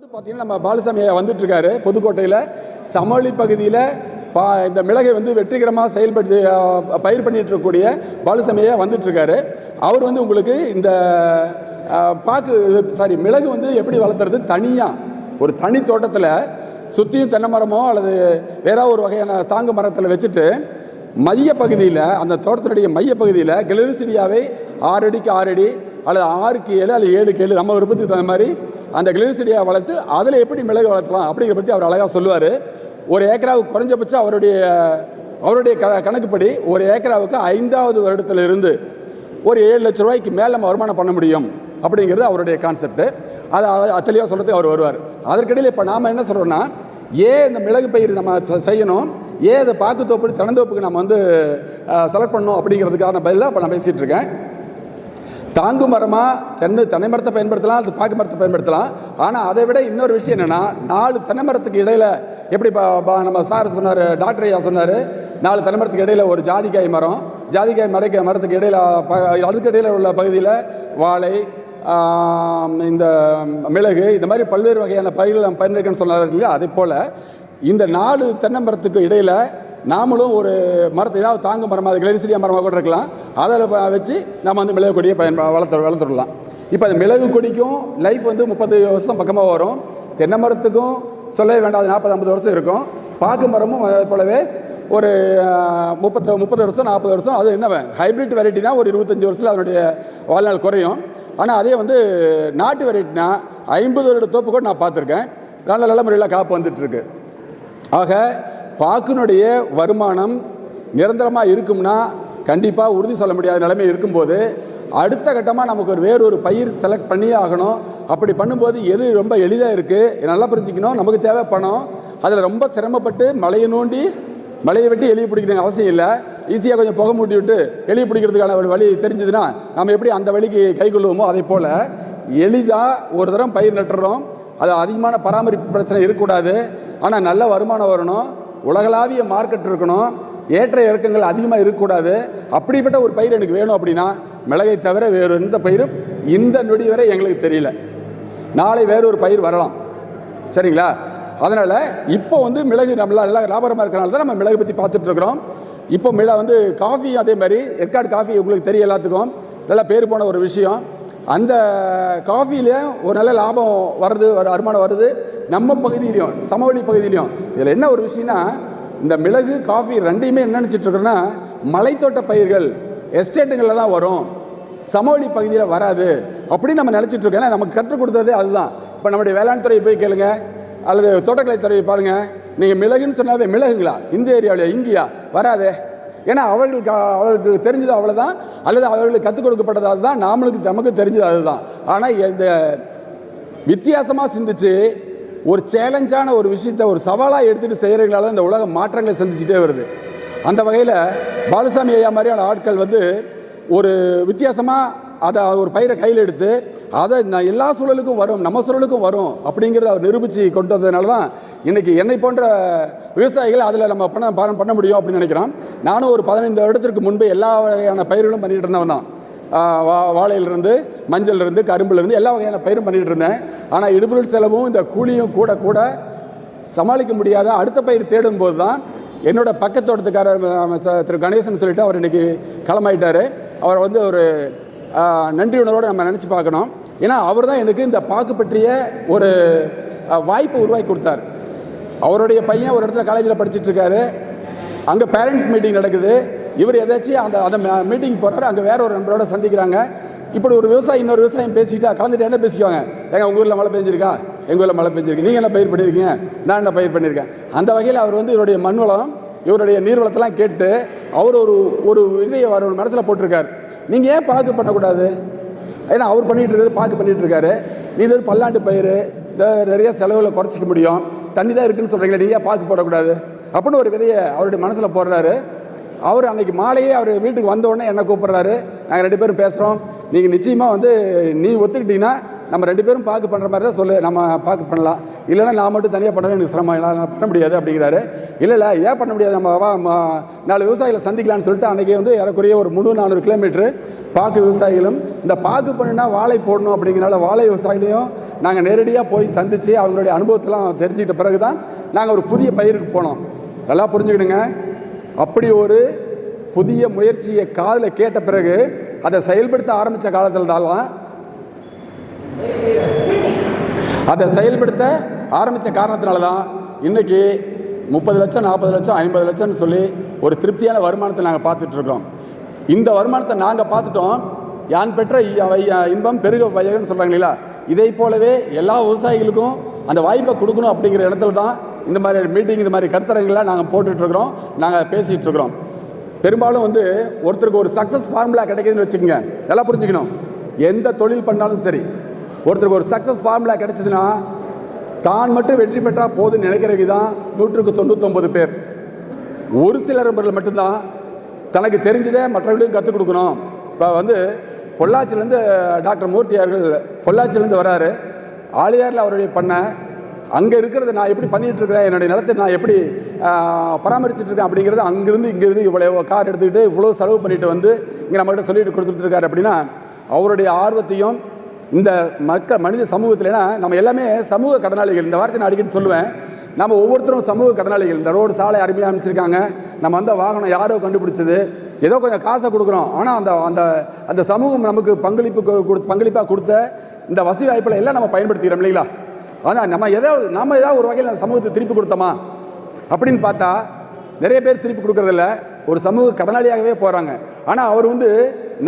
வந்து பார்த்தீங்கன்னா நம்ம பாலசாமி வந்துட்டு இருக்காரு புதுக்கோட்டையில் சமவெளி பகுதியில் பா இந்த மிளகை வந்து வெற்றிகரமாக செயல்படுத்தி பயிர் பண்ணிட்டு இருக்கக்கூடிய பாலுசாமி வந்துட்டுருக்காரு. அவர் வந்து உங்களுக்கு இந்த பாக்கு சாரி மிளகு வந்து எப்படி வளர்த்துறது? தனியாக ஒரு தனி தோட்டத்தில் சுற்றியும் தென்னை மரமோ அல்லது வேற ஒரு வகையான தாங்கு மரத்தில் வச்சுட்டு மைய பகுதியில் அந்த தோட்டத்தினுடைய மைய பகுதியில் கிளரிசிடியாவை ஆறு அடிக்கு ஆறு அடி அல்லது ஆறுக்கு ஏழு அல்லது ஏழுக்கு ஏழு நம்ம விருப்பத்துக்கு தகுந்த மாதிரி அந்த கிளரிசிடியா வளர்த்து அதில் எப்படி மிளகு வளர்த்தலாம் அப்படிங்கிற பற்றி அவர் அழகாக சொல்லுவார். ஒரு ஏக்கராவுக்கு குறைஞ்சபட்சம் அவருடைய அவருடைய க கணக்குப்படி ஒரு ஏக்கராவுக்கு ஐந்தாவது வருடத்தில் இருந்து ஒரு ஏழு லட்ச ரூபாய்க்கு மேலே நம்ம வருமானம் பண்ண முடியும் அப்படிங்கிறது அவருடைய கான்செப்ட் அதை அ- தெளிவாக சொல்கிறது அவர் வருவார். அதற்கிடையில் இப்போ நாம் என்ன சொல்கிறோன்னா ஏன் இந்த மிளகு பயிர் நம்ம செய்யணும்? ஏன் அதை பாக்கு தோப்பு திறந்தோப்புக்கு நம்ம வந்து செலக்ட் பண்ணணும் அப்படிங்கிறதுக்கான பதிலாக இப்போ நான் பேசிகிட்டு இருக்கேன். தாங்கு மரமாக தென்னை தென்னை மரத்தை பயன்படுத்தலாம் அது பாக்கு மரத்தை பயன்படுத்தலாம். ஆனால் அதை விட இன்னொரு விஷயம் என்னென்னா நாலு தென்னை மரத்துக்கு இடையில் எப்படி நம்ம சார் சொன்னார் டாக்டர் ஐயா சொன்னார் நாலு தென்னை மரத்துக்கு இடையில் ஒரு ஜாதிக்காய் மரம். ஜாதிக்காய் மரக்க மரத்துக்கு இடையில் ப- அதுக்கு இடையில் உள்ள பகுதியில் வாழை இந்த மிளகு இந்த மாதிரி பல்வேறு வகையான பயிர்கள் நம்ம பயன்படுத்தணும்னு சொன்னார் இல்லையா? அதே போல் இந்த நாலு தென்னை மரத்துக்கு இடையில் நாமளும் ஒரு மரத்தை ஏதாவது தாங்கு மரமாக அது கிளரிசிடியா மரமாக கூட இருக்கலாம். அதில் வச்சு நம்ம வந்து மிளகு கொடியை பயன் வளர்த்து வளர்த்துடலாம். இப்போ அந்த மிளகு கொடிக்கும் லைஃப் வந்து முப்பது வருஷம் பக்கமாக வரும். தென்னை மரத்துக்கும் சொல்லவே வேண்டாம் அது நாற்பது ஐம்பது வருஷம் இருக்கும். பாக்கு மரமும் அதை போலவே ஒரு முப்பத்து முப்பது வருஷம் நாற்பது வருஷம். அது என்ன ஹைப்ரிட் வெரைட்டினா ஒரு இருபத்தஞ்சி வருஷத்தில் அதனுடைய வாழ்நாள் குறையும். ஆனால் அதே வந்து நாட்டு வெரைட்டினா ஐம்பது வருட தோப்பு கூட நான் பார்த்துருக்கேன். நல்ல நல்ல முறையில் காப்பு வந்துட்டுருக்கு. ஆக பாக்கினுடைய வருமானம் நிரந்தரமாக இருக்கும்னா கண்டிப்பாக உறுதி சொல்ல முடியாத நிலைமை இருக்கும்போது அடுத்த கட்டமாக நமக்கு ஒரு வேறொரு பயிர் செலக்ட் பண்ணியே ஆகணும். அப்படி பண்ணும்போது எது ரொம்ப எளிதாக இருக்குது நல்லா புரிஞ்சுக்கணும் நமக்கு தேவை பணம். அதில் ரொம்ப சிரமப்பட்டு மலையை நோண்டி மலையை வெட்டி எலியை பிடிக்கணும் அவசியம் இல்லை. ஈஸியாக கொஞ்சம் புகை மூட்டி விட்டு எலி பிடிக்கிறதுக்கான ஒரு வழி தெரிஞ்சதுன்னா நம்ம எப்படி அந்த வழிக்கு கை கொள்ளுவோமோ அதே போல் எளிதாக ஒரு தரம் பயிர் நட்டுறோம். அது அதிகமான பராமரிப்பு பிரச்சனை இருக்கக்கூடாது. ஆனால் நல்ல வருமானம் வரணும். உலகளாவிய மார்க்கெட் இருக்கணும். ஏற்ற இறக்கங்கள் அதிகமாக இருக்கக்கூடாது. அப்படிப்பட்ட ஒரு பயிர் எனக்கு வேணும் அப்படின்னா மிளகை தவிர வேறு எந்த பயிரும் இந்த நொடி வரை எங்களுக்கு தெரியல. நாளை வேறு ஒரு பயிர் வரலாம். சரிங்களா? அதனால் இப்போ வந்து மிளகு நம்மள நல்லா லாபகரமாக இருக்கிறனால தான் நம்ம மிளகு பற்றி பார்த்துட்டு இருக்கிறோம். இப்போ மிள வந்து காஃபி அதே மாதிரி ஏற்காடு காஃபி உங்களுக்கு தெரியும் எல்லாத்துக்கும். நல்லா பேர் போன ஒரு விஷயம். அந்த காஃபிலையும் ஒரு நல்ல லாபம் வருது ஒரு வருமானம் வருது. நம்ம பகுதியிலையும் சமவெளி பகுதியிலையும். இதில் என்ன ஒரு விஷயம்னா இந்த மிளகு காஃபி ரெண்டையுமே என்ன நினச்சிட்ருக்குறோன்னா மலைத்தோட்ட பயிர்கள் எஸ்டேட்டுங்களில் தான் வரும். சமவெளி பகுதியில் வராது. அப்படின்னு நம்ம நினச்சிட்டு இருக்கோம். ஏன்னா நமக்கு கற்றுக் கொடுத்ததே அதுதான். இப்போ நம்முடைய வேளாண் துறையை போய் கேளுங்க. அல்லது தோட்டக்கலை துறையை நீங்கள் மிளகுன்னு சொன்னாவே மிளகுங்களா? இந்த ஏரியாவில் இங்கேயா? வராதே. ஏன்னா அவர்களுக்கு அவர்களுக்கு தெரிஞ்சது அவ்வளோதான் அல்லது அவர்களுக்கு கற்றுக் கொடுக்கப்பட்டது அதுதான் நாமளுக்கு நமக்கு தெரிஞ்சது அதுதான். ஆனால் இந்த வித்தியாசமாக சிந்திச்சு ஒரு சேலஞ்சான ஒரு விஷயத்தை ஒரு சவாலாக எடுத்துகிட்டு செய்கிறவங்களால இந்த உலகம் மாற்றங்களை சந்திச்சுட்டே வருது. அந்த வகையில் பாலசாமி ஐயா மாதிரியான ஆட்கள் வந்து ஒரு வித்தியாசமாக அதை ஒரு பயிரை கையில் எடுத்து அதை நான் எல்லா சூழலுக்கும் வரும் நம்ம சூழலுக்கும் வரும் அப்படிங்கிறத அவர் நிரூபித்து கொண்டு வந்ததுனால தான் இன்றைக்கி என்னை போன்ற விவசாயிகள் அதில் நம்ம பண்ண பண்ண- பண்ண முடியும் அப்படின்னு நினைக்கிறோம். நானும் ஒரு பதினைந்து வருடத்திற்கு முன்பு எல்லா வகையான பயிர்களும் பண்ணிகிட்டு இருந்தவன் தான். வா- வாழையிலிருந்து மஞ்சள்லேருந்து கரும்புலேருந்து எல்லா வகையான பயிரும் பண்ணிகிட்டு இருந்தேன். ஆனால் இடுபொருள் செலவும் இந்த கூலியும் கூட கூட சமாளிக்க முடியாத அடுத்த பயிர் தேடும் போது தான் என்னோட பக்கத்தோட்டத்துக்காரர் திரு கணேசன் சொல்லிட்டு அவர் இன்னைக்கு களமாயிட்டார். அவர் வந்து ஒரு நன்றி உணர்வோடு நம்ம நினச்சி பார்க்கணும். ஏன்னா அவர் தான் எனக்கு இந்த பாக்கு பற்றிய ஒரு வாய்ப்பை உருவாக்கி கொடுத்தார். அவருடைய பையன் ஒரு இடத்துல காலேஜில் படிச்சிட்ருக்காரு. அங்கே பேரண்ட்ஸ் மீட்டிங் நடக்குது. இவர் ஏதாச்சும் அந்த அந்த மீட்டிங் போகிறாரு அங்கே வேற ஒரு நண்பரோட சந்திக்கிறாங்க. இப்படி ஒரு விவசாயி இன்னொரு விவசாயம் பேசிக்கிட்டா கலந்துட்டு என்ன பேசிக்குவாங்க? ஏங்க உங்கள் ஊரில் மழை பெஞ்சிருக்கா? எங்கள் ஊரில் மழை பெஞ்சிருக்கு. நீங்கள் என்ன பயிர் பண்ணியிருக்கீங்க நான் என்ன பயிர் பண்ணியிருக்கேன் அந்த வகையில் அவர் வந்து இவருடைய மண் வளம் இவருடைய நீர்வளத்தெல்லாம் கேட்டு அவர் ஒரு ஒரு இதை அவர் ஒரு மரத்தில் போட்டிருக்கார். நீங்கள் ஏன் பாக்கு பண்ணக்கூடாது? ஏன்னா அவர் பண்ணிகிட்டு இருக்கிறது பாக்கு பண்ணிகிட்டு இருக்காரு. நீ இது பல்லாண்டு பயிர் நிறைய செலவுகளை குறைச்சிக்க முடியும். தண்ணி தான் இருக்குன்னு சொல்கிறீங்களே நீங்கள் பாக்கு போடக்கூடாது? அப்படின்னு ஒரு விதையை அவருடைய மனசில் போடுறாரு. அவர் அன்னைக்கு மாலையே அவர் வீட்டுக்கு வந்தோடனே என்னை கூப்பிட்றாரு. நாங்கள் ரெண்டு பேரும் பேசுகிறோம் நீங்கள் நிச்சயமாக வந்து நீ ஒத்துக்கிட்டீங்கன்னா நம்ம ரெண்டு பேரும் பார்க்க பண்ணுற மாதிரி தான் சொல்லு நம்ம பார்க்க பண்ணலாம். இல்லைன்னா நான் மட்டும் தனியாக பண்ணுறது எனக்கு சிரமம் இல்லை நான் பண்ண முடியாது அப்படிங்கிறாரு. இல்லை இல்லை ஏன் பண்ண முடியாது? நம்ம வா நாலு விவசாயிகளை சந்திக்கலாம்னு சொல்லிட்டு அன்றைக்கி வந்து ஏறக்குறைய ஒரு முழு நானூறு கிலோமீட்டர் பாக்கு விவசாயிகளும் இந்த பாக்கு பண்ணுனா வாழை போடணும் அப்படிங்கிறனால வாழை விவசாயிகளையும் நாங்கள் நேரடியாக போய் சந்தித்து அவங்களுடைய அனுபவத்தெல்லாம் தெரிஞ்சுக்கிட்ட பிறகு தான் நாங்கள் ஒரு புதிய பயிருக்கு போனோம். நல்லா புரிஞ்சுக்கிடுங்க. அப்படி ஒரு புதிய முயற்சியை காதில் கேட்ட பிறகு அதை செயல்படுத்த ஆரம்பித்த காலத்தில் தான் அதை செயல்படுத்த ஆரம்பித்த காரணத்தினால தான் இன்றைக்கி முப்பது லட்சம் நாற்பது லட்சம் ஐம்பது லட்சம்னு சொல்லி ஒரு திருப்தியான வருமானத்தை நாங்கள் பார்த்துட்ருக்கோம் இந்த வருமானத்தை நாங்கள் பார்த்துட்டோம். யான் பெற்ற இன்பம் பெருக வயகன்னு சொல்கிறாங்க இல்லையா? இதை போலவே எல்லா விவசாயிகளுக்கும் அந்த வாய்ப்பை கொடுக்கணும் அப்படிங்கிற இடத்துல தான் இந்த மாதிரி மீட்டிங் இந்த மாதிரி கருத்தரங்கெல்லாம் நாங்கள் போட்டுட்ருக்கிறோம் நாங்கள் பேசிகிட்ருக்குறோம் பெரும்பாலும் வந்து ஒருத்தருக்கு ஒரு சக்ஸஸ் ஃபார்முலா கிடைக்குதுன்னு வச்சுக்கோங்க. எல்லாம் புரிஞ்சுக்கணும். எந்த தொழில் பண்ணாலும் சரி ஒருத்தருக்கு ஒரு சக்ஸஸ் ஃபார்முலா கிடைச்சதுன்னா தான் மட்டும் வெற்றி பெற்றால் போதும்னு நினைக்கிறவங்க தான் நூற்றுக்கு தொண்ணூத்தொம்பது பேர். ஒரு சிலர் நபர்கள் மட்டும்தான் தனக்கு தெரிஞ்சதை மற்றவர்களையும் கற்றுக் கொடுக்கணும். இப்போ வந்து பொள்ளாச்சியிலேருந்து டாக்டர் மூர்த்தி அவர்கள் பொள்ளாச்சிலேருந்து வராரு. ஆளியாரில் அவருடைய பண்ண. அங்கே இருக்கிறத நான் எப்படி பண்ணிட்டு இருக்கிறேன்? என்னுடைய நிலத்தை நான் எப்படி ஆஹ், இருக்கேன் அப்படிங்கிறது அங்கேருந்து இங்கேருந்து இவ்வளோ கார் எடுத்துக்கிட்டு இவ்வளோ செலவு பண்ணிட்டு வந்து இங்கே நம்மகிட்ட சொல்லிட்டு கொடுத்துட்டு இருக்காரு அப்படின்னா அவருடைய ஆர்வத்தையும் இந்த மக்க மனித சமூகத்தில் நம்ம எல்லாமே சமூக கடனாளிகள். இந்த வார்த்தை நான் அடிக்கடி சொல்லுவேன். நம்ம ஒவ்வொருத்தரும் சமூக கடனாளிகள். இந்த ரோடு சாலை அருமையாக அமைச்சிருக்காங்க. நம்ம அந்த வாகனம் யாரோ கண்டுபிடிச்சது. ஏதோ கொஞ்சம் காசை கொடுக்குறோம். ஆனால் அந்த அந்த அந்த சமூகம் நமக்கு பங்களிப்பு கொடுத்து பங்களிப்பாக கொடுத்த இந்த வசதி வாய்ப்புகளை எல்லாம் நம்ம பயன்படுத்திக்கிறோம் இல்லைங்களா? ஆனால் நம்ம ஏதாவது நம்ம ஏதாவது ஒரு வகையில் அந்த சமூகத்தை திருப்பி கொடுத்தோமா? அப்படின்னு பார்த்தா நிறைய பேர் திருப்பி கொடுக்கறதில்ல. ஒரு சமூக கடனாளியாகவே போகிறாங்க ஆனால் அவர் வந்து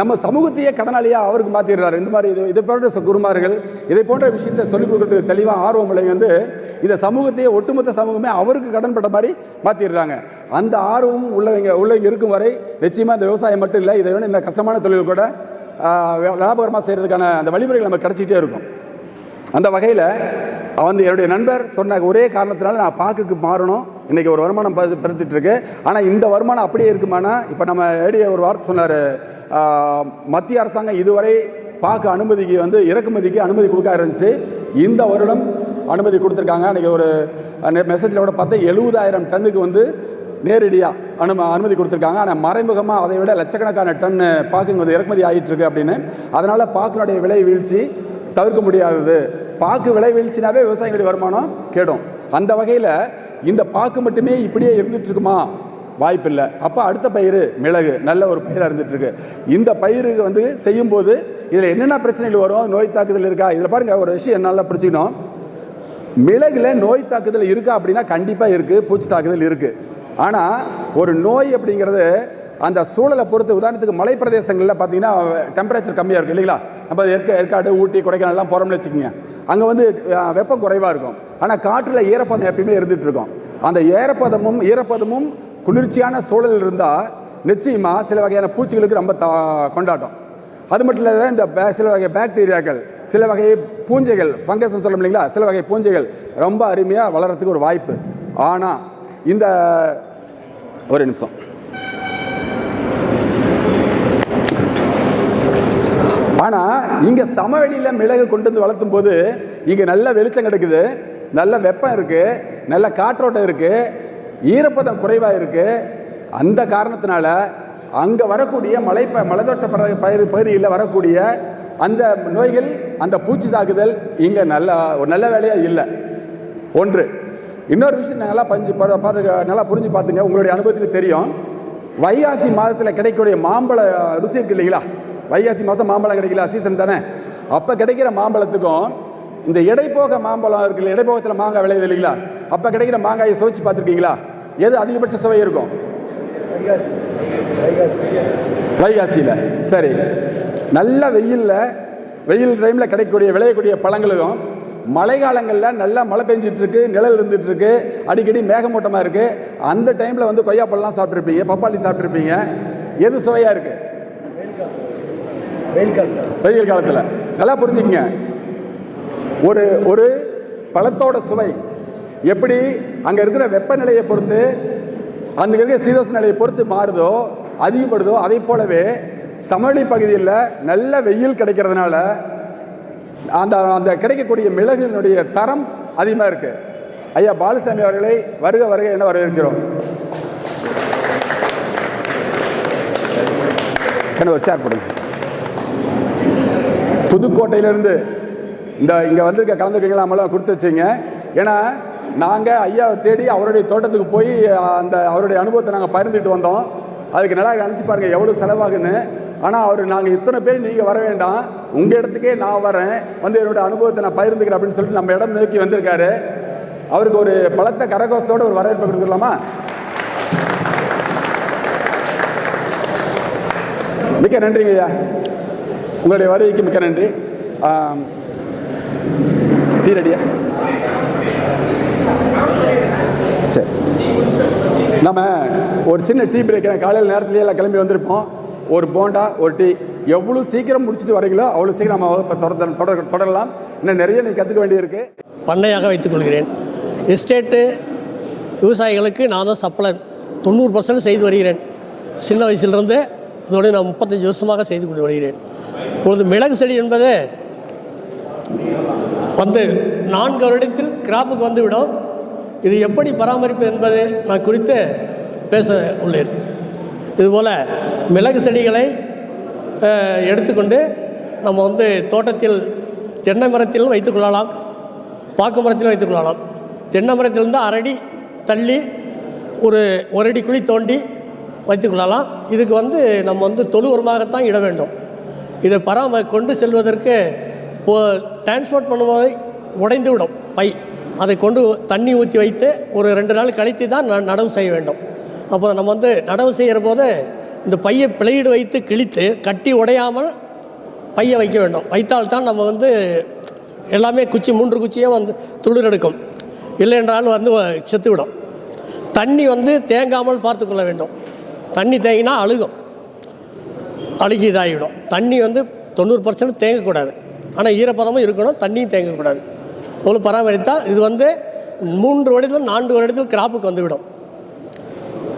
நம்ம சமூகத்தையே கடனாளியாக அவருக்கு மாற்றிடுறாரு இந்த மாதிரி இது இதை போன்ற குருமார்கள் இதை போன்ற விஷயத்தை சொல்லிக் கொடுக்கறதுக்கு தெளிவாக ஆர்வம் உள்ளவங்க வந்து இந்த சமூகத்தையே ஒட்டுமொத்த சமூகமே அவருக்கு கடன்பட்ட மாதிரி மாற்றிடுறாங்க அந்த ஆர்வம் உள்ளவங்க உள்ளவங்க இருக்கும் வரை நிச்சயமாக இந்த விவசாயம் மட்டும் இல்லை இதை விட இந்த கஷ்டமான தொழில் கூட லாபகரமாக செய்கிறதுக்கான அந்த வழிமுறைகள் நமக்கு கிடச்சிட்டே இருக்கும். அந்த வகையில் வந்து என்னுடைய நண்பர் சொன்ன ஒரே காரணத்தினால நான் பாக்குக்கு மாறணும். இன்றைக்கி ஒரு வருமானம் ப- ஆனால் இந்த வருமானம் அப்படியே இருக்குமானா இப்போ நம்ம ஏடிய ஒரு வார்த்தை சொன்னார். மத்திய அரசாங்கம் இதுவரை பார்க்க அனுமதிக்கு வந்து இறக்குமதிக்கு அனுமதி கொடுக்க இருந்துச்சு. இந்த வருடம் அனுமதி கொடுத்துருக்காங்க. அன்றைக்கி ஒரு மெசேஜில் கூட பார்த்தா எழுபதாயிரம் டன்னுக்கு வந்து நேரடியாக அனும அனுமதி கொடுத்துருக்காங்க. ஆனால் மறைமுகமாக அதை விட லட்சக்கணக்கான டன் பாக்குங்க வந்து இறக்குமதி ஆகிட்டுருக்கு அப்படின்னு. அதனால் பாக்கினுடைய விலை வீழ்ச்சி தவிர்க்க முடியாதது. பாக்கு விலை வீழ்ச்சினாவே விவசாயிகளுடைய வருமானம் கேடும். அந்த வகையில் இந்த பாக்கு மட்டுமே இப்படியே இருந்துகிட்ருக்குமா? வாய்ப்பில்லை. அப்போ அடுத்த பயிர் மிளகு நல்ல ஒரு பயிராக இருந்துட்டு இந்த பயிருக்கு வந்து செய்யும்போது இதில் என்னென்ன பிரச்சனைகள் வரும்? நோய் தாக்குதல் இருக்கா? இதில் பாருங்கள் ஒரு விஷயம் நல்லா பிரச்சனும் மிளகுல நோய் தாக்குதல் இருக்கா அப்படின்னா கண்டிப்பாக இருக்குது பூச்சி தாக்குதல் இருக்குது ஆனால் ஒரு நோய் அப்படிங்கிறது அந்த சூழலை பொறுத்து உதாரணத்துக்கு மலை பிரதேசங்களில் பார்த்தீங்கன்னா டெம்பரேச்சர் கம்மியாக இருக்கும் இல்லைங்களா? நம்ம ஏற்க ஏற்காடு ஊட்டி கொடைக்கானல்லாம் போகிறோம்னு வச்சுக்கோங்க. அங்கே வந்து வெப்பம் குறைவாக இருக்கும். ஆனால் காற்றில் ஈரப்பதம் எப்பயுமே இருந்துகிட்ருக்கும் அந்த ஈரப்பதமும் ஈரப்பதமும் குளிர்ச்சியான சூழல் இருந்தால் நிச்சயமாக சில வகையான பூச்சிகளுக்கு ரொம்ப தா கொண்டாட்டம். அது மட்டும் இல்லாத இந்த சில வகை பாக்டீரியாக்கள் சில வகை பூஞ்சைகள் ஃபங்கஸ் சொல்ல இல்லைங்களா? சில வகை பூஞ்சைகள் ரொம்ப அருமையாக வளர்கிறதுக்கு ஒரு வாய்ப்பு. ஆனால் இந்த ஒரு நிமிஷம். ஆனால் இங்கே சமவெளியில் மிளகு கொண்டு வந்து வளர்த்தும் போது இங்கே நல்ல வெளிச்சம் கிடைக்குது நல்ல வெப்பம் இருக்குது நல்ல காற்றோட்டம் இருக்குது ஈரப்பதம் குறைவாக இருக்குது அந்த காரணத்தினால அங்கே வரக்கூடிய மலை ப மலைத்தோட்ட பயிர் பகுதியில் வரக்கூடிய அந்த நோய்கள் அந்த பூச்சி தாக்குதல் இங்கே நல்ல ஒரு நல்ல வேலையாக இல்லை. ஒன்று. இன்னொரு விஷயம் நல்லா பஞ்சு பார்த்து நல்லா புரிஞ்சு பார்த்துங்க உங்களுடைய அனுபவத்துக்கு தெரியும். வைகாசி மாதத்தில் கிடைக்கக்கூடிய மாம்பழ ருசி இருக்கு இல்லைங்களா? வைகாசி மாதம் மாம்பழம் கிடைக்கல சீசன் தானே? அப்போ கிடைக்கிற மாம்பழத்துக்கும் இந்த இடைப்போக மாம்பழம் இருக்குல்ல இடைப்போகத்தில் மாங்காய் விளையுது இல்லைங்களா? அப்போ கிடைக்கிற மாங்காயை சுவைச்சு பார்த்துருக்கீங்களா? எது அதிகபட்ச சுவை இருக்கும்? வைகாசியில். சரி. நல்ல வெயிலில் வெயில் டைமில் கிடைக்கக்கூடிய விளையக்கூடிய பழங்களுக்கும் மழை காலங்களில் நல்லா மழை பெஞ்சிட்டு இருக்கு நிழல் இருந்துட்டு இருக்கு அடிக்கடி மேகமூட்டமாக இருக்குது அந்த டைமில் வந்து கொய்யாப்பழம்லாம் சாப்பிட்ருப்பீங்க பப்பாளி சாப்பிட்ருப்பீங்க எது சுவையாக இருக்குது வெயில் காலத்தில். வெயில் காலத்தில். நல்லா புரிஞ்சுக்கங்க. ஒரு ஒரு பழத்தோட சுவை. எப்படி அங்கே இருக்கிற வெப்பநிலையை பொறுத்து அங்கே இருக்கிற சீதோஷ நிலையை பொறுத்து மாறுதோ அதிகப்படுதோ அதை போலவே சமவெளி பகுதியில் நல்ல வெயில் கிடைக்கிறதுனால அந்த அந்த கிடைக்கக்கூடிய மிளகினுடைய தரம் அதிகமாக இருக்குது ஐயா பாலசாமி அவர்களை வருக வருக என வரவேற்கிறோம். என்ன ஒரு சேர் கொடுங்க. புதுக்கோட்டையிலேருந்து. இந்த இங்கே வந்திருக்க கலந்துருக்கீங்களா நம்மளாம் கொடுத்து வச்சிங்க. ஏன்னா நாங்கள் ஐயாவை தேடி அவருடைய தோட்டத்துக்கு போய் அந்த அவருடைய அனுபவத்தை நாங்கள் பகிர்ந்துட்டு வந்தோம். அதுக்கு நல்லா நினச்சி பாருங்கள் எவ்வளோ செலவாகுன்னு. ஆனால் அவர் நாங்கள் இத்தனை பேர் நீங்கள் வர வேண்டாம். உங்கள் இடத்துக்கே நான் வரேன். வந்து என்னோடய அனுபவத்தை நான் பகிர்ந்துக்கிறேன் அப்படின்னு சொல்லிட்டு நம்ம இடம் நோக்கி வந்திருக்காரு. அவருக்கு ஒரு பலத்த கரகோஷத்தோட ஒரு வரவேற்பு கொடுத்துடலாமா? மிக்க நன்றிங்க ஐயா உங்களுடைய வருகைக்கு மிக்க நன்றி. ஆம், சரி. நம்ம ஒரு சின்ன டீ பிரேக் காலையில் நேரத்துலேயே எல்லாம் கிளம்பி வந்திருப்போம். ஒரு போண்டா ஒரு டீ. எவ்வளோ சீக்கிரம் முடிச்சுட்டு வரீங்களோ அவ்வளோ சீக்கிரம் நம்ம வகுப்பை தொடர் தொடர் தொடரலாம். இன்னும் நிறைய நீ கற்றுக்க வேண்டியிருக்கு. பண்ணையாக வைத்துக் கொள்கிறேன். எஸ்டேட்டு விவசாயிகளுக்கு நான் தான் சப்ளை தொண்ணூறு பர்சன்ட் செய்து வருகிறேன். சின்ன வயசுலேருந்து இதோடு நான் முப்பத்தஞ்சு வருஷமாக செய்து கொண்டு வருகிறேன். இப்பொழுது மிளகு செடி என்பது வந்து நான்கு வருடத்தில் கிராப்புக்கு வந்துவிடும். இது எப்படி பராமரிப்பு என்பது நான் குறித்து பேச உள்ளேன். இதுபோல் மிளகு செடிகளை எடுத்துக்கொண்டு நம்ம வந்து தோட்டத்தில் தென்னை மரத்திலும் வைத்துக்கொள்ளலாம் பாக்கு மரத்திலும் வைத்துக்கொள்ளலாம் தென்னை மரத்திலிருந்து அரடி தள்ளி ஒரு ஒரு அடி குழி தோண்டி வைத்துக்கொள்ளலாம் இதுக்கு வந்து நம்ம வந்து தொழு உரமாகத்தான் இட வேண்டும். இதை பராம கொண்டு செல்வதற்கு இப்போ டிரான்ஸ்போர்ட் பண்ணும்போது உடைந்து விடும் பை. அதை கொண்டு தண்ணி ஊற்றி வைத்து ஒரு ரெண்டு நாள் கழித்து தான் நடவு செய்ய வேண்டும். அப்போ நம்ம வந்து நடவு செய்கிற போது இந்த பையை பிளேடு வைத்து கிழித்து கட்டி உடையாமல் பையை வைக்க வேண்டும். வைத்தால்தான் நம்ம வந்து எல்லாமே குச்சி மூன்று குச்சியும் வந்து துளிர் எடுக்கும். இல்லை என்றால் வந்து செத்துவிடும். தண்ணி வந்து தேங்காமல் பார்த்துக்கொள்ள வேண்டும். தண்ணி தேங்கினா அழுகும். அழுகி இதாகிடும் தண்ணி வந்து தொண்ணூறு பர்சன்ட் தேங்கக்கூடாது. ஆனால் ஈரப்பதமும் இருக்கணும் தண்ணியும் தேங்கக்கூடாது. அவ்வளோ பராமரித்தால் இது வந்து மூன்று வருடத்தில் நான்கு வருடத்தில் கிராப்புக்கு வந்துவிடும்.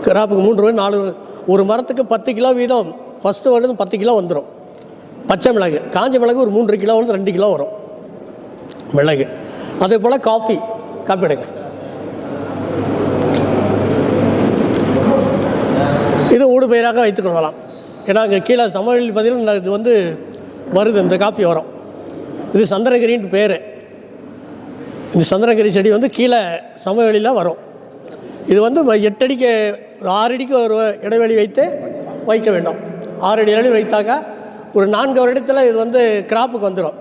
கிராப்புக்கு மூன்று வருடம் நாலு வருடம். ஒரு மரத்துக்கு பத்து கிலோ வீதம் ஃபஸ்ட்டு வருடம் பத்து கிலோ வந்துடும் பச்சை மிளகு. காஞ்ச மிளகு ஒரு மூன்று கிலோ வந்து ரெண்டு கிலோ வரும். மிளகு. அதே போல் காஃபி காப்பி எடுங்க. இது ஊடுபயிராக வைத்துக்கொள்ளலாம் ஏன்னா அங்கே கீழே சமவெளி பார்த்தீங்கன்னா இது வந்து வருது இந்த காஃபி வரும் இது சந்திரகிரின்னு பேர். இந்த சந்திரகிரி செடி வந்து கீழே சமவெளியில் வரும். இது வந்து எட்டடிக்கு ஒரு ஆறு அடிக்கு ஒரு இடைவெளி வைத்து வைக்க வேண்டும். ஆறு அடி இடைவெளி ஒரு நான்கு வருடத்தில் இது வந்து கிராப்புக்கு வந்துடும்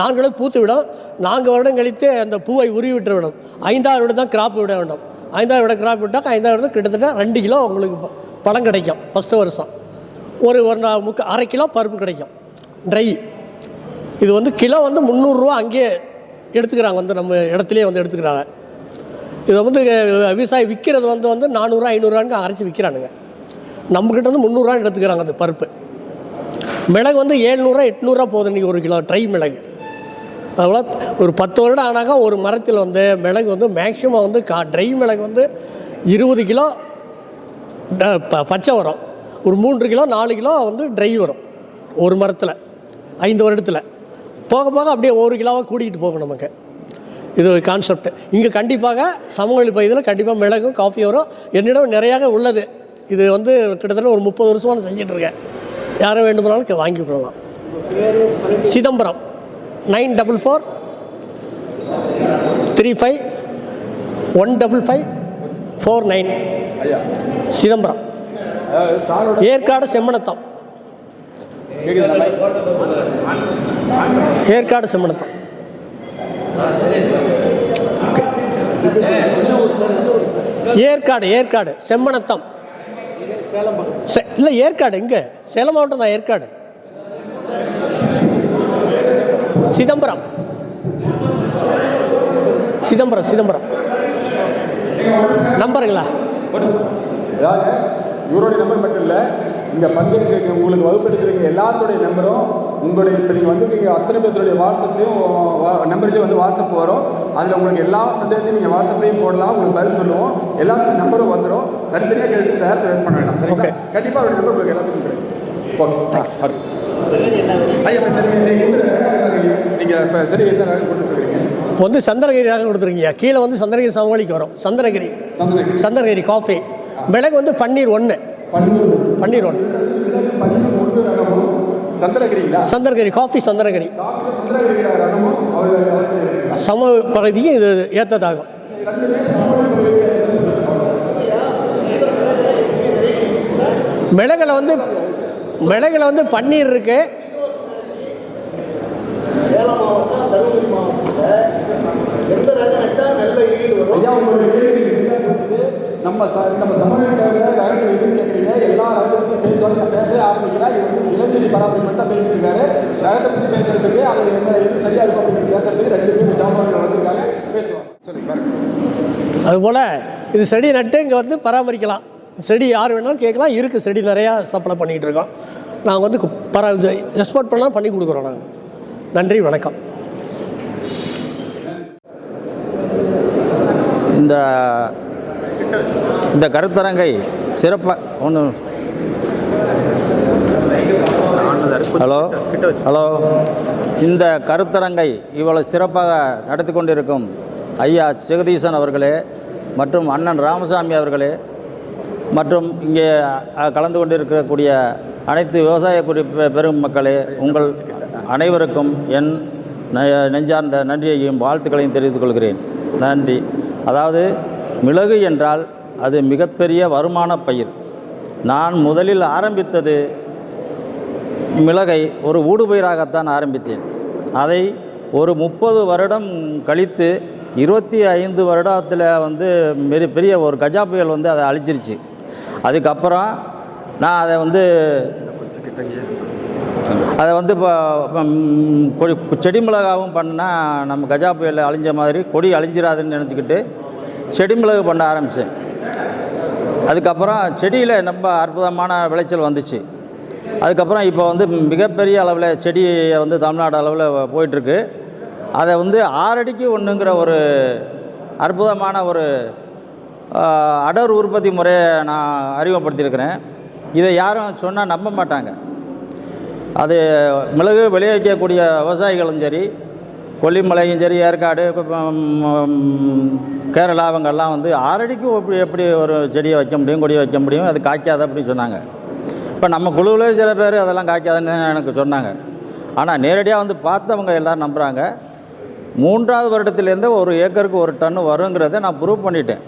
நான்கு வருடம் பூத்து விடும். நான்கு வருடம் கழித்து அந்த பூவை உருவி விட்டு விடும். ஐந்தாவது வருடம் தான் கிராப் விட வேண்டும். ஐந்தாவது விட கிராப் விட்டால் ஐந்தாவது வருடம் கிட்டத்தட்ட ரெண்டு கிலோ உங்களுக்கு பழம் கிடைக்கும் ஃபஸ்ட்டு வருஷம். ஒரு ஒரு முக்க அரை கிலோ பருப்பு கிடைக்கும். ட்ரை இது வந்து கிலோ வந்து முந்நூறுரூவா அங்கேயே எடுத்துக்கிறாங்க வந்து நம்ம இடத்துலையே வந்து எடுத்துக்கிறாங்க. இது வந்து விவசாயி விற்கிறது வந்து வந்து நானூறுரூவா ஐநூறுரூவான்னு அரைச்சி விற்கிறானுங்க நம்மக்கிட்ட வந்து முந்நூறுரூவா எடுத்துக்கிறாங்க அந்த பருப்பு. மிளகு வந்து ஏழ்நூறுரூவா எட்நூறுரூவா போகுது இன்றைக்கி ஒரு கிலோ ட்ரை மிளகு. அதனால் ஒரு பத்து வருடம் ஆனாக்கா ஒரு மரத்தில் வந்து மிளகு வந்து மேக்ஸிமம் வந்து கா ட்ரை மிளகு வந்து இருபது கிலோ ட- ப- பச்சை வரும் ஒரு மூன்று கிலோ நாலு கிலோ வந்து ட்ரை வரும். ஒரு மரத்தில் ஐந்து வருடத்தில். போக போக அப்படியே ஒரு கிலோவாக கூட்டிகிட்டு போகும் நமக்கு. இது ஒரு கான்செப்ட் இங்கே கண்டிப்பாக சமவெளி பகுதியில் கண்டிப்பாக மிளகும் காஃபி வரும். என்னிடம் நிறையாக உள்ளது. இது வந்து கிட்டத்தட்ட ஒரு முப்பது வருஷமாக நான் செஞ்சிட்ருக்கேன் யாரும் வேண்டுமானாலும் வாங்கி கொள்ளலாம். Chidambaram nine double four three five one double five four nine Chidambaram. Yercaud Semmanatham. Yercaud Semmanatham. Yercaud Yercaud Semmanatham. இல்லை ஏற்காடு எங்கே? சேலம் மாவட்டம் தான் ஏற்காடு. சிதம்பரம். சிதம்பரம் சிதம்பரம். நம்பருங்களா? இவருடைய நம்பர் மட்டும் இல்லை இங்கே பங்கெடுக்கிறீங்க உங்களுக்கு வகுப்பெடுக்கிறீங்க எல்லாத்துடைய நம்பரும் உங்களுடைய இப்போ நீங்கள் வந்திருக்கீங்க அத்தனை பேர்த்துடைய வாட்ஸ்அப்லேயும் நம்பர்லேயும் வந்து வாட்ஸ்அப் வரும். அதில் உங்களுக்கு எல்லா சந்தேகத்தையும் நீங்கள் வாட்ஸ்அப்லேயும் போடலாம் உங்களுக்கு பதில் சொல்லுவோம். எல்லாத்துக்கும் நம்பரும் வந்துடும் தனித்தனியாக கேட்டு நேரத்தை வேஸ்ட் பண்ண வேண்டாம். Okay. கண்டிப்பாக அவருடைய நம்பர் உங்களுக்கு எல்லாத்துக்கும் கிடைக்கும். ஓகே தேங்க்ஸ் சாரி நீங்கள் இப்போ செடி எந்த ரகம் கொடுத்துட்ருக்கீங்க இப்போ வந்து சந்திரகிரி ரகம் கொடுத்துருக்கீங்க. கீழே வந்து சந்திரகிரி சமாளிக்கு வரும். சந்திரகிரி. சந்தனகிரி சந்திரகிரி காஃபி மிளகு வந்து பன்னீர் ஒன்று பன்னீர் பன்னீர் ஒன்று பன்னீர் ஒன்று ரகமும் சந்திரகிரிங்களா? சந்திரகிரி காஃபி சந்திரகிரி. சம பகுதியும் இது ஏற்றதாகும் மிளகுல வந்து மிளகுல வந்து பன்னீர் இருக்கு. சேலம் மாவட்டம் தருமபுரி மாவட்டத்தில் எந்த ரகம் நட்டால் நல்ல ஈடு வரும் ஐயா உங்களுடைய கேள்வி வித்தியாசத்துக்கு நம்ம நம்ம சமூகத்தில் எதுன்னு கேட்குறீங்க எல்லா ரகத்தை பற்றி பேசுவாங்க நான் பேசவே ஆரம்பிக்கிறேன் இவர் வந்து இளஞ்செடி பராமரிப்பு மட்டும் தான் பேசிட்டு இருக்காரு. ரகத்தை பற்றி பேசுறதுக்கு அது என்ன எது சரியா இருக்கும் அப்படின்னு பேசுறதுக்கு ரெண்டு பேரும் ஜாமான்கள் வந்திருக்காங்க. பேசுவாங்க பாருங்க. அதுபோல் இது செடி நட்டு இங்கே வந்து பராமரிக்கலாம். செடி யார் வேணாலும் கேட்கலாம். இருக்குது செடி நிறையா சப்ளை பண்ணிகிட்டு இருக்கோம். நாங்கள் வந்து பரா எக்ஸ்போர்ட் பண்ணலாம் பண்ணி கொடுக்குறோம் நாங்கள் நன்றி வணக்கம். இந்த இந்த கருத்தரங்கை சிறப்பாக ஒன்று ஹலோ ஹலோ. இந்த கருத்தரங்கை இவ்வளவு சிறப்பாக நடத்தி கொண்டிருக்கும் ஐயா ஜெகதீசன் அவர்களே மற்றும் அண்ணன் ராமசாமி அவர்களே மற்றும் இங்கே கலந்து கொண்டிருக்கக்கூடிய அனைத்து விவசாய குறிப்பு பெரும் மக்களே உங்கள் அனைவருக்கும் என் நெ- நெஞ்சார்ந்த நன்றியையும் வாழ்த்துக்களையும் தெரிவித்துக் கொள்கிறேன். நன்றி. அதாவது மிளகு என்றால் அது மிகப்பெரிய வருமான பயிர். நான் முதலில் ஆரம்பித்தது மிளகை ஒரு ஊடுபயிராகத்தான் ஆரம்பித்தேன். அதை ஒரு முப்பது வருடம் கழித்து இருபத்தி ஐந்து வருடத்தில் வந்து பெரிய பெரிய ஒரு கஜா புயல் வந்து அதை அழிச்சிருச்சு. அதுக்கப்புறம் நான் அதை வந்து அதை வந்து இப்போ கொடி செடி மிளகாவும் பண்ணால் நம்ம கஜா புயலில் அழிஞ்ச மாதிரி கொடி அழிஞ்சிடாதுன்னு நினச்சிக்கிட்டு செடி மிளகு பண்ண ஆரம்பித்தேன் அதுக்கப்புறம் செடியில் ரொம்ப அற்புதமான விளைச்சல் வந்துச்சு. அதுக்கப்புறம் இப்போ வந்து மிகப்பெரிய அளவில் செடியை வந்து தமிழ்நாடு அளவில் போயிட்டுருக்கு. அதை வந்து ஆறடிக்கு ஒன்றுங்கிற ஒரு அற்புதமான ஒரு அடர் உற்பத்தி முறையை நான் அறிமுகப்படுத்தியிருக்கிறேன். இதை யாரும் சொன்னால் நம்ப மாட்டாங்க. அது மிளகு விளைவிக்கக்கூடிய விவசாயிகளும் சரி கொல்லிமலையும் சரி ஏற்காடு கேரளா அவங்கெல்லாம் வந்து ஆறடிக்கு எப்படி எப்படி ஒரு செடியை வைக்க முடியும் கொடியை வைக்க முடியும் அது காய்க்காது அப்படின்னு சொன்னாங்க. இப்போ நம்ம குழுவில் சில பேர் அதெல்லாம் காய்க்காதுன்னு எனக்கு சொன்னாங்க. ஆனால் நேரடியாக வந்து பார்த்தவங்க எல்லோரும் நம்புகிறாங்க மூன்றாவது வருடத்துலேருந்து ஒரு ஏக்கருக்கு ஒரு டன் வருங்கிறத நான் ப்ரூவ் பண்ணிட்டேன்.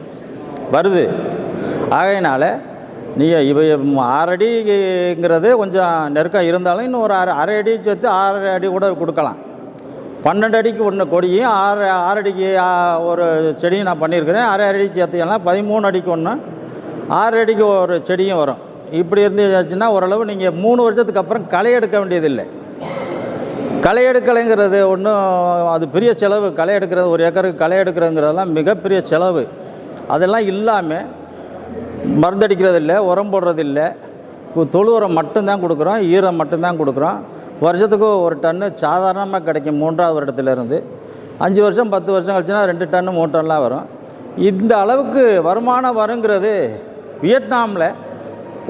வருது. ஆகையினால நீங்கள் இவை ஆறடிங்கிறது கொஞ்சம் நெருக்கம் இருந்தாலும் இன்னும் ஒரு அரை அரை அடி சேர்த்து ஆறரை அடி கூட கொடுக்கலாம். பன்னெண்டு அடிக்கு ஒன்று கொடியும் ஆறு ஆறு அடிக்கு ஒரு செடியும் நான் பண்ணியிருக்கிறேன். ஆறு அடி சேர்த்தியெல்லாம் பதிமூணு அடிக்கு ஒன்று ஆறு அடிக்கு ஒரு செடியும் வரும். இப்படி இருந்துச்சுன்னா ஓரளவு நீங்கள் மூணு வருஷத்துக்கு அப்புறம் களை எடுக்க வேண்டியதில்லை. களை எடுக்கலைங்கிறது ஒன்றும் அது பெரிய செலவு. களை எடுக்கிறது ஒரு ஏக்கருக்கு களை எடுக்கிறதுங்கிறதெல்லாம் மிகப்பெரிய செலவு. அதெல்லாம் இல்லாமல் மருந்தடிக்கிறது இல்லை உரம் போடுறது இல்லை தொழு உரம் மட்டும்தான் கொடுக்குறோம் ஈரம் மட்டும்தான் கொடுக்குறோம். வருஷத்துக்கு ஒரு டன்னு சாதாரணமாக கிடைக்கும் மூன்றாவது வருடத்துலேருந்து. அஞ்சு வருஷம் பத்து வருஷம் கழிச்சுன்னா ரெண்டு டன்னு மூணு டன்லாம் வரும். இந்த அளவுக்கு வருமானம் வருங்கிறது வியட்நாமில்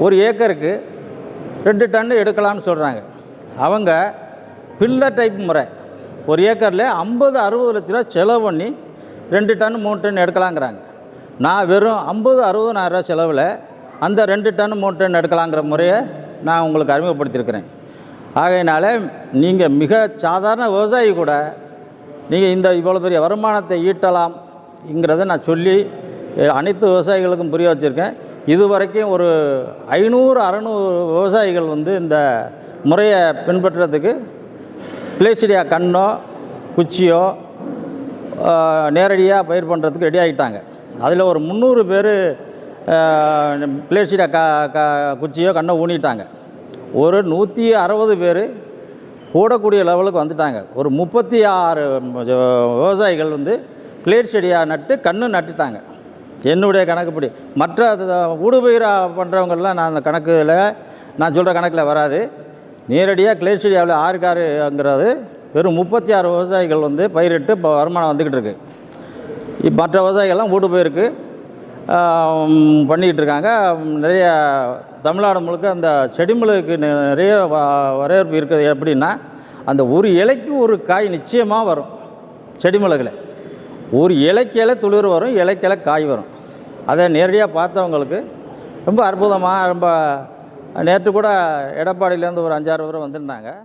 ஒரு ஏக்கருக்கு ரெண்டு டன்னு எடுக்கலாம்னு சொல்கிறாங்க அவங்க பில்லர் டைப் முறை. ஒரு ஏக்கரில் ஐம்பது அறுபது லட்ச ரூபா செலவு பண்ணி ரெண்டு டன் மூணு டன் எடுக்கலாங்கிறாங்க. நான் வெறும் ஐம்பது அறுபதனாயிரரூவா செலவில் அந்த ரெண்டு டன் மூணு டன் எடுக்கலாங்கிற முறையை நான் உங்களுக்கு அறிமுகப்படுத்தியிருக்கிறேன். ஆகையினால நீங்கள் மிக சாதாரண விவசாயி கூட நீங்கள் இந்த இவ்வளோ பெரிய வருமானத்தை ஈட்டலாம்ங்கிறத நான் சொல்லி அனைத்து விவசாயிகளுக்கும் புரிய வச்சுருக்கேன். இதுவரைக்கும் ஒரு ஐநூறு அறநூறு விவசாயிகள் வந்து இந்த முறையை பின்பற்றுறதுக்கு பிளேசிடியா கண்ணோ குச்சியோ நேரடியாக பயிர் பண்ணுறதுக்கு ரெடி ஆகிட்டாங்க அதில் ஒரு முந்நூறு பேர் பிளேசிடியா க க குச்சியோ கண்ணோ ஊனிட்டாங்க. ஒரு நூற்றி அறுபது பேர் போடக்கூடிய லெவலுக்கு வந்துட்டாங்க. ஒரு முப்பத்தி ஆறு விவசாயிகள் வந்து கிளியர் செடியாக நட்டு கன்று நட்டுட்டாங்க. என்னுடைய கணக்குப்படி. மற்ற ஊடுபயிராக பண்ணுறவங்கெல்லாம் நான் அந்த கணக்கில் நான் சொல்கிற கணக்கில் வராது. நேரடியாக கிளியர் செடியாவில் ஆறுக்கு ஆறுங்கிறது வெறும் முப்பத்தி ஆறு விவசாயிகள் வந்து பயிரிட்டு இப்போ வருமானம் வந்துக்கிட்டு இருக்கு. மற்ற விவசாயிகள்லாம் ஊடுபயிருக்கு. போயிருக்கு பண்ணிக்கிட்டு இருக்காங்க. நிறைய தமிழ்நாடு முழுக்க அந்த செடிமலுக்கு நிறைய வ- வரவேற்பு இருக்குது. எப்படின்னா அந்த ஒரு இலைக்கு ஒரு காய் நிச்சயமாக வரும் செடிமிளகில் ஒரு இலைக்கில துளிர் வரும் இலைக்கில காய் வரும். அதை நேரடியாக பார்த்தவங்களுக்கு ரொம்ப அற்புதமாக ரொம்ப நேற்று கூட எடப்பாடியிலேருந்து ஒரு அஞ்சாறு பேர் வந்திருந்தாங்க.